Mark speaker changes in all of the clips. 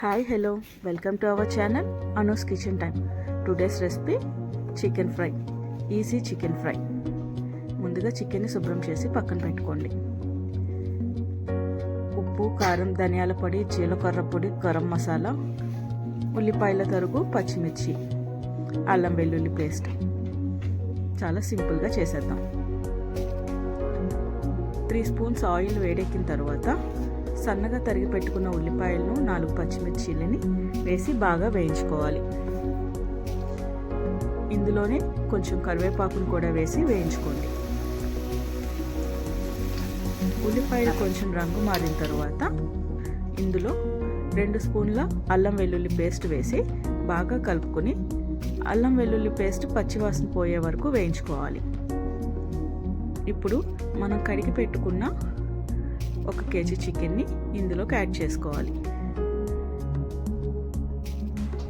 Speaker 1: Hi hello welcome to our channel Anu's kitchen time today's recipe chicken fry easy chicken fry ముందుగా చికెన్ని శుభ్రం చేసి పక్కన పెట్టుకోండి. ఉప్పు కారం ధనియాల పొడి జీలకర్ర పొడి గరం మసాలా ఉల్లిపాయల తరుగు పచ్చిమిర్చి అల్లం వెల్లుల్లి పేస్ట్. చాలా సింపుల్గా చేసేద్దాం. త్రీ స్పూన్స్ ఆయిల్ వేడెక్కిన తర్వాత సన్నగా తరిగి పెట్టుకున్న ఉల్లిపాయలను నాలుగు పచ్చిమిర్చీలని వేసి బాగా వేయించుకోవాలి. ఇందులోనే కొంచెం కరివేపాకును కూడా వేసి వేయించుకోండి. ఉల్లిపాయలు కొంచెం రంగు మారిన తర్వాత ఇందులో రెండు స్పూన్ల అల్లం వెల్లుల్లి పేస్ట్ వేసి బాగా కలుపుకొని అల్లం వెల్లుల్లి పేస్ట్ పచ్చివాసన పోయే వరకు వేయించుకోవాలి. ఇప్పుడు మనం కడిగి పెట్టుకున్న ఒక కేజీ చికెన్ని ఇందులోకి యాడ్ చేసుకోవాలి.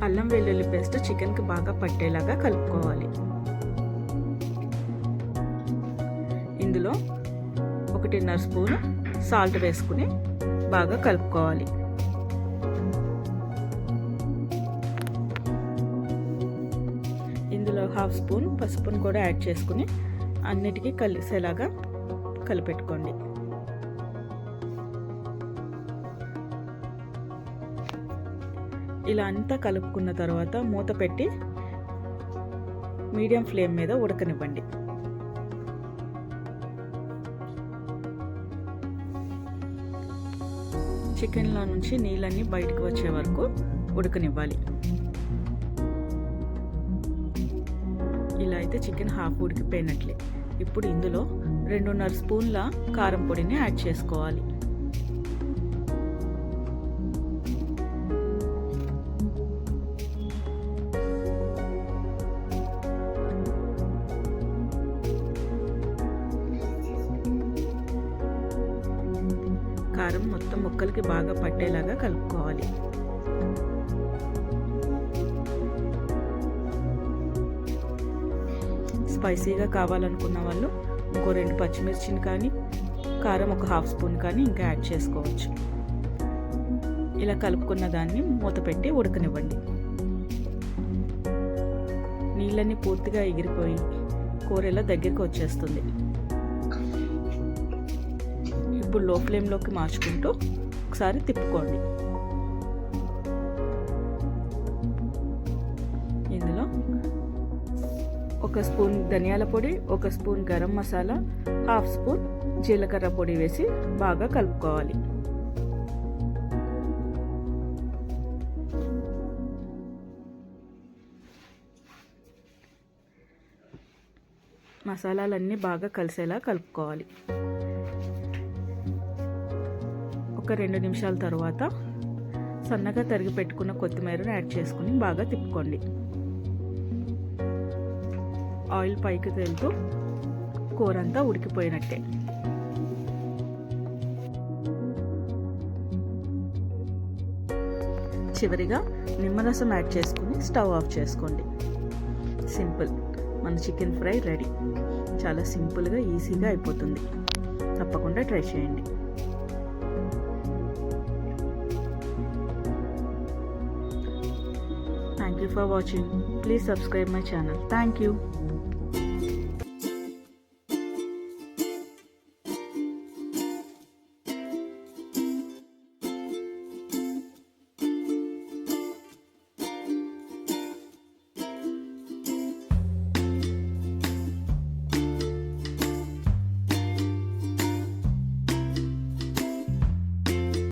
Speaker 1: అల్లం వెల్లుల్లి పేస్ట్ చికెన్కి బాగా పట్టేలాగా కలుపుకోవాలి. ఇందులో ఒకటిన్నర స్పూన్ సాల్ట్ వేసుకుని బాగా కలుపుకోవాలి. ఇందులో హాఫ్ స్పూన్ పసుపును కూడా యాడ్ చేసుకుని అన్నిటికీ కలిసేలాగా కలిపెట్టుకోండి. ఇలా అంతా కలుపుకున్న తర్వాత మూత పెట్టి మీడియం ఫ్లేమ్ మీద ఉడకనివ్వండి. చికెన్లో నుంచి నీళ్ళన్నీ బయటకు వచ్చే వరకు ఉడకనివ్వాలి. ఇలా అయితే చికెన్ హాఫ్ ఉడికిపోయినట్లే. ఇప్పుడు ఇందులో రెండున్నర స్పూన్ల కారం పొడిని యాడ్ చేసుకోవాలి. కారం మొత్తం ముక్కలకి బాగా పట్టేలాగా కలుపుకోవాలి. స్పైసీగా కావాలనుకున్న వాళ్ళు ఇంకో రెండు పచ్చిమిర్చిని కానీ కారం ఒక హాఫ్ స్పూన్ కానీ ఇంకా యాడ్ చేసుకోవచ్చు. ఇలా కలుపుకున్న దాన్ని మూత పెట్టి ఉడకనివ్వండి. నీళ్ళని పూర్తిగా ఎగిరిపోయి కూర ఇలా దగ్గరికి వచ్చేస్తుంది. ఇప్పుడు లో ఫ్లేమ్లోకి మార్చుకుంటూ ఒకసారి తిప్పుకోండి. ఇందులో ఒక స్పూన్ ధనియాల పొడి ఒక spoon garam masala half spoon జీలకర్ర పొడి వేసి బాగా కలుపుకోవాలి. మసాలాలన్నీ బాగా కలిసేలా కలుపుకోవాలి. ఒక రెండు నిమిషాల తర్వాత సన్నగా తరిగి పెట్టుకున్న కొత్తిమీరను యాడ్ చేసుకుని బాగా తిప్పుకోండి. ఆయిల్ పైకి తేలుతూ కూర అంతా ఉడికిపోయినట్టే. చివరిగా నిమ్మరసం యాడ్ చేసుకుని స్టవ్ ఆఫ్ చేసుకోండి. సింపుల్. మన చికెన్ ఫ్రై రెడీ. చాలా సింపుల్గా ఈజీగా అయిపోతుంది. తప్పకుండా ట్రై చేయండి. you for watching. Please subscribe my channel. Thank you.